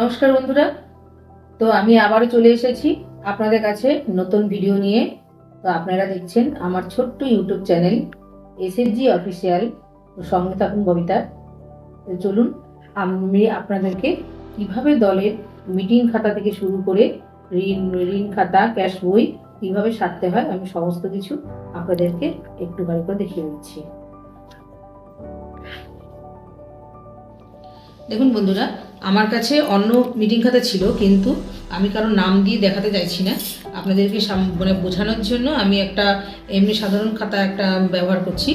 নমস্কার বন্ধুরা। তো আমি আবারও চলে এসেছি আপনাদের কাছে নতুন ভিডিও নিয়ে। তো আপনারা দেখছেন আমার ছোট্ট ইউটিউব চ্যানেল এসএসজি অফিসিয়াল সঙ্গে থাকুন কবিতা তো চলুন, আমি আপনাদেরকে কীভাবে দলের মিটিং খাতা থেকে শুরু করে ঋণ ঋণ খাতা ক্যাশ বই কীভাবে সারতে হয়, আমি সমস্ত কিছু আপনাদেরকে একটু করে দেখিয়ে দিচ্ছি। দেখুন বন্ধুরা, আমার কাছে অন্য মিটিং খাতা ছিল, কিন্তু আমি কারও নাম দিয়ে দেখাতে চাইছি না। আপনাদেরকে মানে বোঝানোর জন্য আমি একটা এমনি সাধারণ খাতা একটা ব্যবহার করছি।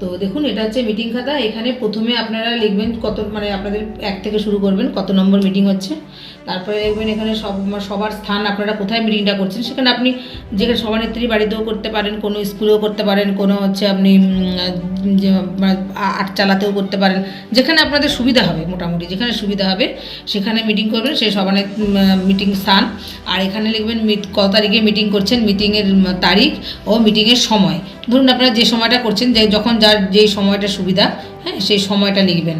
তো দেখুন, এটা হচ্ছে মিটিং খাতা। এখানে প্রথমে আপনারা লিখবেন কত মানে আপনাদের এক থেকে শুরু করবেন কত নম্বর মিটিং হচ্ছে। তারপরে দেখবেন এখানে সব সবার স্থান আপনারা কোথায় মিটিংটা করছেন, সেখানে আপনি যেখানে সভানেত্রী বাড়িতেও করতে পারেন, কোনো স্কুলেও করতে পারেন, কোনো হচ্ছে আপনি আট চালাতেও করতে পারেন। যেখানে আপনাদের সুবিধা হবে মোটামুটি, যেখানে সুবিধা হবে সেখানে মিটিং করবেন, সেই সভানে মিটিং স্থান। আর এখানে লিখবেন কত তারিখে মিটিং করছেন মিটিংয়ের তারিখ ও মিটিংয়ের সময়। ধরুন আপনারা যে সময়টা করছেন, যে, যখন যার যেই সময়টা সুবিধা হ্যাঁ সেই সময়টা লিখবেন।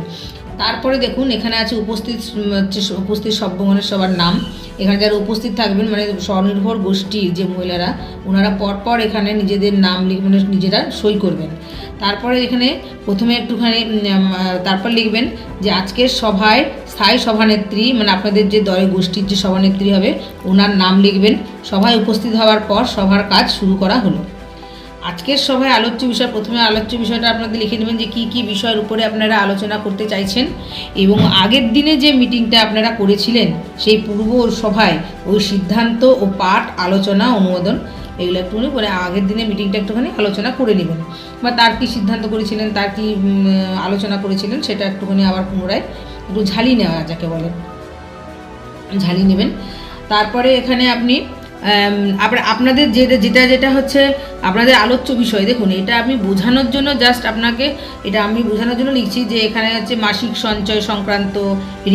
তারপরে দেখুন, এখানে আছে উপস্থিত হচ্ছে উপস্থিত সভ্যগণের সবার নাম। এখানে যারা উপস্থিত থাকবেন মানে স্বনির্ভর গোষ্ঠী যে মহিলারা, ওনারা পরপর এখানে নিজেদের নাম মানে নিজেরা সই করবেন। তারপরে এখানে প্রথমে একটুখানি তারপর লিখবেন যে আজকের সভায় স্থায়ী সভানেত্রী মানে আপনাদের যে দলের গোষ্ঠীর যে সভানেত্রী হবে, ওনার নাম লিখবেন। সভায় উপস্থিত হওয়ার পর সভার কাজ শুরু করা হলো। আজকের সভায় আলোচ্য বিষয়, প্রথমে আলোচ্য বিষয়টা আপনাদের লিখে নেবেন যে কি কি বিষয়ের উপরে আপনারা আলোচনা করতে চাইছেন এবং আগের দিনে যে মিটিংটা আপনারা করেছিলেন, সেই পূর্ব সভায় ওই সিদ্ধান্ত ও পাঠ, আলোচনা, অনুমোদন এগুলো একটুখানি করে আগের দিনে মিটিংটা একটুখানি আলোচনা করে নেবেন। বা তার কি সিদ্ধান্ত করেছিলেন, তার কি আলোচনা করেছিলেন, সেটা একটুখানি আবার পুনরায় একটু ঝালি নেওয়া যাকে বলে। ঝালি নেবেন। তারপরে এখানে আপনি আবার আপনাদের যে যেটা যেটা হচ্ছে আপনাদের আলোচ্য বিষয়, দেখুন, এটা আমি বোঝানোর জন্য জাস্ট আপনাকে, এটা আমি বোঝানোর জন্য লিখছি যে এখানে হচ্ছে মাসিক সঞ্চয় সংক্রান্ত,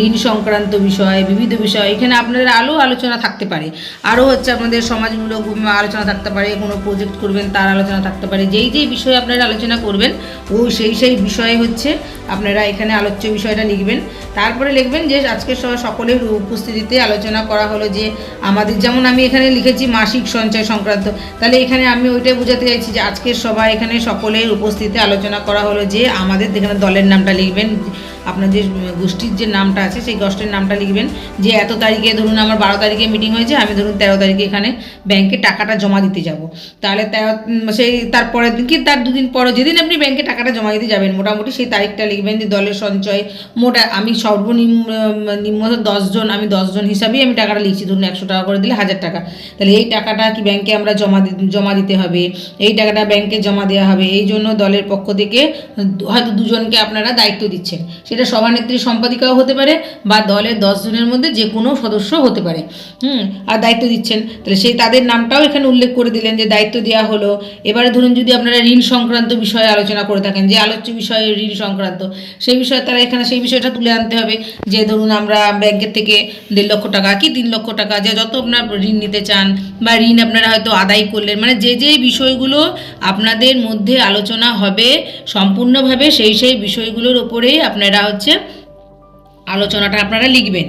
ঋণ সংক্রান্ত বিষয়, বিবিধ বিষয়, এখানে আপনাদের আলো আলোচনা থাকতে পারে। আরও হচ্ছে আপনাদের সমাজমূলক আলোচনা থাকতে পারে, কোনো প্রজেক্ট করবেন, তার আলোচনা থাকতে পারে, যেই যেই বিষয়ে আপনারা আলোচনা করবেন, ও সেই সেই বিষয়ে হচ্ছে আপনারা এখানে আলোচ্য বিষয়টা লিখবেন। তারপরে লিখবেন যে সবাই সকলের উপস্থিতিতে আলোচনা করা হলো যে আমাদের, যেমন আমি এখানে লিখেছি মাসিক সঞ্চয় সংক্রান্ত। তাহলে এখানে আমি ওইটাই বোঝাতে চাইছি যে আজকের সভায় এখানে সকলের উপস্থিতি আলোচনা করা হলো যে আমাদের এখানে দলের নামটা লিখবেন আপনার যে গোষ্ঠীর যে নামটা আছে, সেই গোষ্ঠীর নামটা লিখবেন যে এত তারিখে ধরুন আমার বারো তারিখে মিটিং হয়েছে, আমি ধরুন তেরো তারিখে এখানে ব্যাংকে টাকাটা জমা দিতে যাব। তাহলে তেরো সেই তারপরের দিন, কি তার দুদিন পরে যেদিন আপনি ব্যাংকে টাকাটা জমা দিতে যাবেন, মোটামুটি সেই তারিখটা লিখবেন যে দলের সঞ্চয়, মোটা আমি সর্বনিম্ন, নিম্ন দশজন আমি দশজন হিসাবেই আমি টাকাটা লিখছি, ধরুন একশো টাকা করে দিলে হাজার টাকা। তাহলে এই টাকাটা কি ব্যাংকে আমরা জমা জমা দিতে হবে? এই টাকাটা ব্যাংকে জমা দেওয়া হবে। এই জন্য দলের পক্ষ থেকে হয়তো দুজনকে আপনারা দায়িত্ব দিচ্ছেন। সেটা সভানেত্রী সম্পাদিকাও হতে পারে বা দলের দশজনের মধ্যে যে কোনো সদস্য হতে পারে। হুম, আর দায়িত্ব দিচ্ছেন। তাহলে সেই তাদের নামটাও এখানে উল্লেখ করে দিলেন যে দায়িত্ব দেওয়া হলো। এবারে ধরুন যদি আপনারা ঋণ সংক্রান্ত বিষয়ে আলোচনা করে থাকেন, যে আলোচ্য বিষয়ে ঋণ সংক্রান্ত, সেই বিষয়ে তারা এখানে সেই বিষয়টা তুলে আনতে হবে, যে ধরুন আমরা ব্যাংকের থেকে দেড় লক্ষ টাকা কি তিন লক্ষ টাকা, যে যত আপনার ঋণ নিতে চান বা ঋণ আপনারা হয়তো আদায় করলেন মানে যে যে বিষয়গুলো আপনাদের মধ্যে আলোচনা হবে সম্পূর্ণভাবে সেই সেই বিষয়গুলোর ওপরেই আপনারা হচ্ছে। আলোচনাটা আপনারা লিখবেন।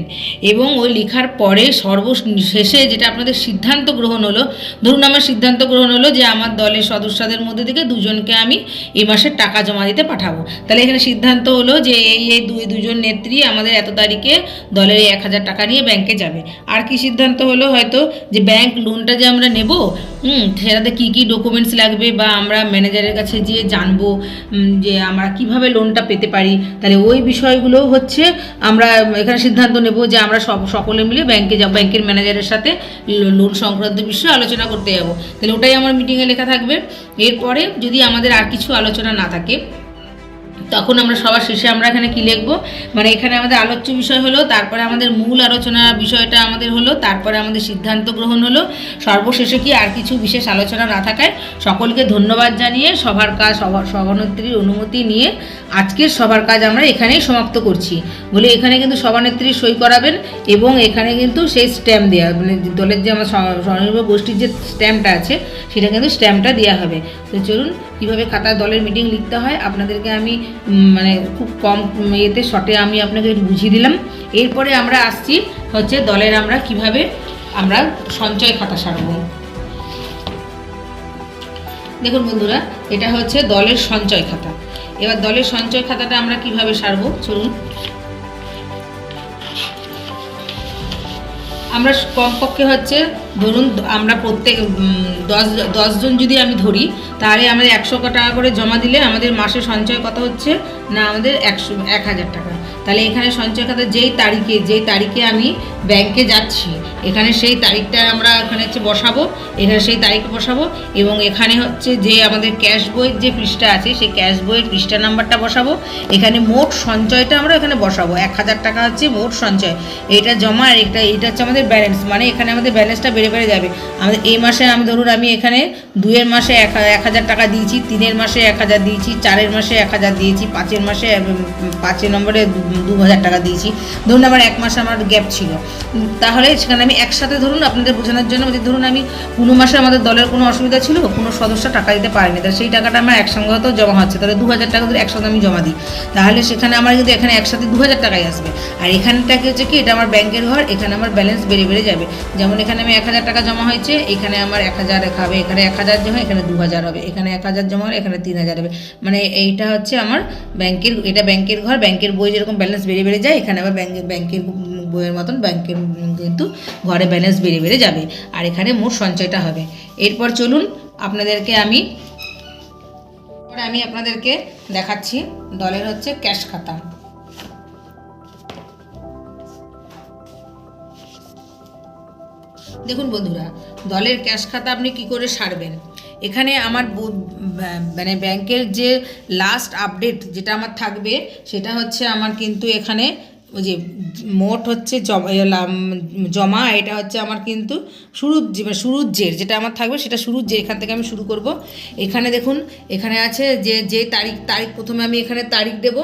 এবং ওই লেখার পরে সর্বশেষে যেটা আপনাদের সিদ্ধান্ত গ্রহণ হলো, ধরুন আমার সিদ্ধান্ত গ্রহণ হলো যে আমার দলের সদস্যদের মধ্যে থেকে দুজনকে আমি এই মাসের টাকা জমা দিতে পাঠাবো। তাহলে এখানে সিদ্ধান্ত হলো যে এই এই দুই, দুজন নেত্রী আমাদের এত তারিখে দলের এই এক হাজার টাকা নিয়ে ব্যাংকে যাবে। আর কি সিদ্ধান্ত হলো হয়তো যে ব্যাংক লোনটা যে আমরা নেব, হুম, সেটাতে কী কী ডকুমেন্টস লাগবে বা আমরা ম্যানেজারের কাছে গিয়ে জানব যে আমরা কীভাবে লোনটা পেতে পারি? তাহলে ওই বিষয়গুলো হচ্ছে আমরা এখানে সিদ্ধান্ত নেব যে আমরা সব সকলে মিলে ব্যাংকে যাব ব্যাংকের ম্যানেজারের সাথে লোন সংক্রান্ত বিষয়ে আলোচনা করতে যাব। তাহলে ওটাই আমার মিটিংয়ে লেখা থাকবে। এরপরে যদি আমাদের আর কিছু আলোচনা না থাকে তখন আমরা সবার শেষে আমরা এখানে কি লিখব? মানে এখানে আমাদের আলোচ্য বিষয় হলো, তারপরে আমাদের মূল আলোচনা বিষয়টা আমাদের হলো, তারপরে আমাদের সিদ্ধান্ত গ্রহণ হলো। সর্বশেষে কি আর কিছু বিশেষ আলোচনা না থাকায় সকলকে ধন্যবাদ জানিয়ে সবার কাজ সভা- সভানেত্রীর অনুমতি নিয়ে আজকের সবার কাজ আমরা এখানেই সমাপ্ত করছি। বলে এখানে কিন্তু সভানেত্রী সই করাবেন এবং এখানে কিন্তু সেই স্ট্যাম্প দেওয়া মানে দলের যে আমার স্বনির্ভর গোষ্ঠীর যে স্ট্যাম্পটা আছে, সেটা কিন্তু স্ট্যাম্পটা দেওয়া হবে। তো চলুন কীভাবে খাতায় দলের মিটিং লিখতে হয়, আপনাদেরকে আমি মানে খুব কম ইয়েতে শর্টে আমি আপনাকে বুঝিয়ে দিলাম। এরপরে আমরা আসছি হচ্ছে দলের আমরা কীভাবে আমরা সঞ্চয় খাতা সারবো। দেখুন বন্ধুরা, এটা হচ্ছে দলের সঞ্চয় খাতা। এবার দলের সঞ্চয় খাতাটা আমরা কীভাবে সারবো? চলুন। আমরা কমপক্ষে হচ্ছে ধরুন, আমরা প্রত্যেক দশ দশজন যদি আমি ধরি, তাহলে আমাদের একশো টাকা করে জমা দিলে আমাদের মাসে সঞ্চয় কত হচ্ছে? না, আমাদের একশো, এক হাজার টাকা। তাহলে এখানে সঞ্চয় খাতা যেই তারিখে যেই তারিখে আমি ব্যাংকে যাচ্ছি, এখানে সেই তারিখটা আমরা এখানে হচ্ছে বসাবো, এখানে সেই তারিখ বসাবো, এবং এখানে হচ্ছে যে আমাদের ক্যাশ বইয়ের যে পৃষ্ঠা আছে, সেই ক্যাশ বইয়ের পৃষ্ঠা নাম্বারটা বসাবো। এখানে মোট সঞ্চয়টা আমরা এখানে বসাবো। এক হাজার টাকা হচ্ছে মোট সঞ্চয়। এটা জমা আর এটা এটা হচ্ছে আমাদের ব্যালেন্স মানে এখানে আমাদের ব্যালেন্সটা বেড়ে বেড়ে যাবে। আমাদের এই মাসে আমি ধরুন আমি এখানে দুইয়ের মাসে এক এক হাজার টাকা দিয়েছি তিনের মাসে এক হাজার দিয়েছি চারের মাসে এক হাজার দিয়েছি পাঁচের মাসে পাঁচের নম্বরে দু- হাজার টাকা দিয়েছি। ধরুন আমার এক মাসে আমার গ্যাপ ছিল। তাহলে সেখানে আমি একসাথে ধরুন আপনাদের বোঝানোর জন্য বলছি, ধরুন আমি কোনো মাসে আমাদের দলের কোনো অসুবিধা ছিল কোনো সদস্য টাকা দিতে পারেনি। তাহলে সেই টাকাটা আমার একসঙ্গে হয়তো জমা হচ্ছে। তাহলে দু হাজার টাকা ধরে একসাথে আমি জমা দিই। তাহলে সেখানে আমার কিন্তু এখানে একসাথে দু হাজার টাকাই আসবে। আর এখানটাকে হচ্ছে কি এটা আমার ব্যাংকের ঘর এখানে আমার ব্যালেন্স বেড়ে বেড়ে যাবে। যেমন এখানে আমি এক হাজার টাকা জমা হয়েছে, এখানে আমার এক হাজার হবে, এখানে এক হাজার জমা, এখানে দু হাজার হবে, এখানে এক হাজার জমা হলে এখানে তিন হাজার হবে। মানে এইটা হচ্ছে আমার ব্যাংকের, এটা ব্যাংকের ঘর, ব্যাংকের বই যেরকম ব্যালেন্স বেড়ে বেড়ে যায়, এখানে আবার ব্যাংকের ব্যাংকের বইয়ের মতন, ব্যাংকের কিন্তু ঘরে ব্যালেন্স বেড়ে বেড়ে যাবে। আর এখানে মোট সঞ্চয়টা হবে। এরপর চলুন আপনাদেরকে আমি আমি আপনাদেরকে দেখাচ্ছি, দলের হচ্ছে ক্যাশ খাতা। দেখুন বন্ধুরা, দলের ক্যাশ খাতা আপনি কি করে সারবেন? এখানে আমার মানে ব্যাংকের যে লাস্ট আপডেট যেটা আমার থাকবে, সেটা হচ্ছে আমার কিন্তু এখানে ওই যে মোট হচ্ছে জমা এটা হচ্ছে আমার কিন্তু শুরুর যে মানে শুরুর জের যেটা আমার থাকবে সেটা শুরুর যে এখান থেকে আমি শুরু করব। এখানে দেখুন, এখানে আছে যে যে তারিখ তারিখ প্রথমে আমি এখানে তারিখ দেব।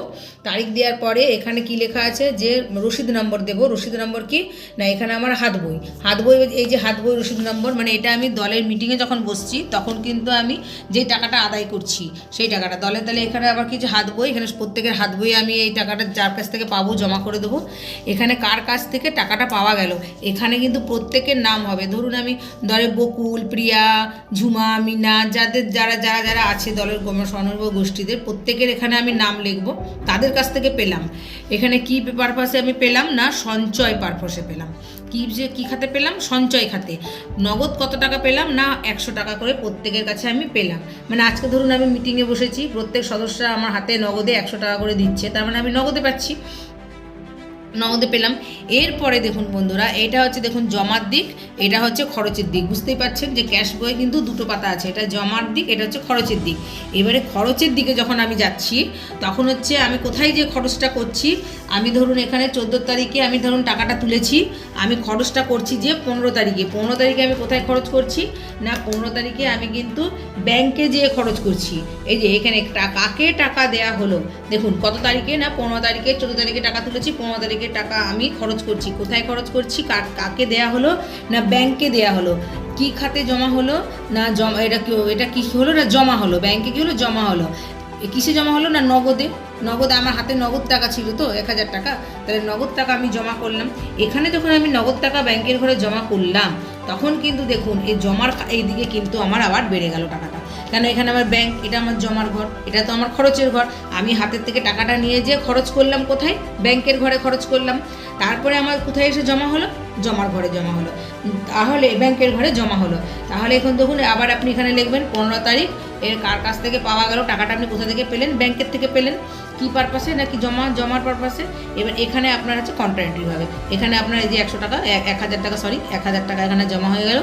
তারিখ দেওয়ার পরে এখানে কি লেখা আছে যে, রসিদ নম্বর দেব। রসিদ নম্বর কি? না, এখানে আমার হাত বই। হাত বই, এই যে হাত বই, রসিদ নম্বর মানে এটা আমি দলের মিটিংয়ে যখন বসছি, তখন কিন্তু আমি যে টাকাটা আদায় করছি, সেই টাকাটা দলে দলে এখানে আবার কিছু হাত বই, এখানে প্রত্যেকের হাত বই আমি এই টাকাটা যার কাছ থেকে পাবো, জমা করে দেবো। এখানে কার কাছ থেকে টাকাটা পাওয়া গেল? এখানে কিন্তু প্রত্যেকের নাম হবে। ধরুন আমি দলে বকুল, প্রিয়া, ঝুমা, মিনা, যাদের যারা যারা যারা আছে দলের স্বনির্ভর গোষ্ঠীদের, প্রত্যেকের এখানে আমি নাম লিখব। তাদের কাছ থেকে পেলাম। এখানে কি পারপাসে আমি পেলাম না, সঞ্চয় পারপাসে পেলাম। কি যে, কী খাতে পেলাম? সঞ্চয় খাতে। নগদ কত টাকা পেলাম না, একশো টাকা করে প্রত্যেকের কাছে আমি পেলাম। মানে আজকে ধরুন আমি মিটিংয়ে বসেছি, প্রত্যেক সদস্যরা আমার হাতে নগদে একশো টাকা করে দিচ্ছে। তার মানে আমি নগদে পাচ্ছি। নগদে পেলাম। এরপরে দেখুন বন্ধুরা, এটা হচ্ছে দেখুন জমার দিক, এটা হচ্ছে খরচের দিক। বুঝতেই পারছেন যে ক্যাশ বয়ে কিন্তু দুটো পাতা আছে, এটা জমার দিক, এটা হচ্ছে খরচের দিক। এবারে খরচের দিকে যখন আমি যাচ্ছি, তখন হচ্ছে আমি কোথায় যে খরচটা করছি আমি ধরুন এখানে চোদ্দ তারিখে আমি ধরুন টাকাটা তুলেছি, আমি খরচটা করছি যে পনেরো তারিখে। পনেরো তারিখে আমি কোথায় খরচ করছি? না, পনেরো তারিখে আমি কিন্তু ব্যাংকে যেয়ে খরচ করছি। এই যে এখানে কাকে টাকা দেয়া হলো? দেখুন, কত তারিখে না, পনেরো তারিখে, চোদ্দ তারিখে টাকা তুলেছি, পনেরো তারিখে টাকা আমি খরচ করছি। কোথায় খরচ করছি? কার- কাকে দেয়া হলো? না, ব্যাংকে দেয়া হলো। কি খাতে জমা হলো? না, জমা, এটা কি, এটা কী হলো? না, জমা হলো। ব্যাংকে কী হলো? জমা হলো। কিসে জমা হলো না নগদে? নগদে আমার হাতে নগদ টাকা ছিল তো, এক হাজার টাকা। তাহলে নগদ টাকা আমি জমা করলাম। এখানে যখন আমি নগদ টাকা ব্যাংকের ঘরে জমা করলাম, তখন কিন্তু দেখুন, এই জমার খা- এইদিকে কিন্তু আমার আবার বেড়ে গেল টাকাটা। কেন এখানে আমার ব্যাংক? এটা আমার জমার ঘর, এটা তো আমার খরচের ঘর। আমি হাতের থেকে টাকাটা নিয়ে যেয়ে খরচ করলাম কোথায়? ব্যাংকের ঘরে খরচ করলাম। তারপরে আমার কোথায় এসে জমা হলো? জমার ঘরে জমা হলো। তাহলে ব্যাংকের ঘরে জমা হলো। তাহলে এখন দেখুন, আবার আপনি এখানে লিখবেন পনেরো তারিখ, এর কার কাছ থেকে পাওয়া গেল, টাকাটা আপনি কোথা থেকে পেলেন, ব্যাংকের থেকে পেলেন, কি পারপাসে নাকি জমা, জমার পারপাসে এবার এখানে আপনার হচ্ছে কন্ট্রাক্টরি হবে এখানে আপনার এই যে একশো টাকা এক হাজার টাকা সরি এক হাজার টাকা এখানে জমা হয়ে গেল।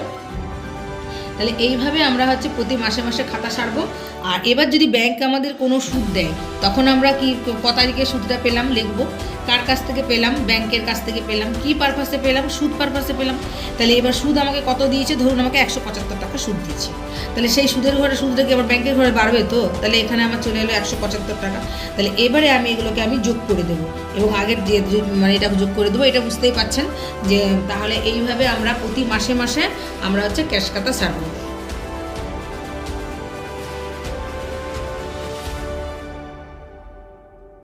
তাহলে এইভাবে আমরা হচ্ছে প্রতি মাসে মাসে খাতা সারবো। আর এবার যদি ব্যাংক আমাদের কোনো সুদ দেয়, তখন আমরা কি ক তারিখে সুদটা পেলাম, লিখব। কার কাছ থেকে পেলাম? ব্যাংকের কাছ থেকে পেলাম। কি পারপাসে পেলাম? সুদ পারপাসে পেলাম। তাহলে এবার সুদ আমাকে কত দিয়েছে? ধরুন আমাকে একশো পঁচাত্তর টাকা সুদ দিয়েছে। তাহলে সেই সুদের ঘরে, সুদটা কি আবার ব্যাংকের ঘরে বাড়বে তো? তাহলে এখানে আমার চলে এলো একশো পঁচাত্তর টাকা। তাহলে এবারে আমি এগুলোকে আমি যোগ করে দেবো। এবং আগের যে, যে- মানে এটা যোগ করে দেবো, এটা বুঝতেই পারছেন যে তাহলে এইভাবে আমরা প্রতি মাসে মাসে আমরা হচ্ছে ক্যাশ কাটা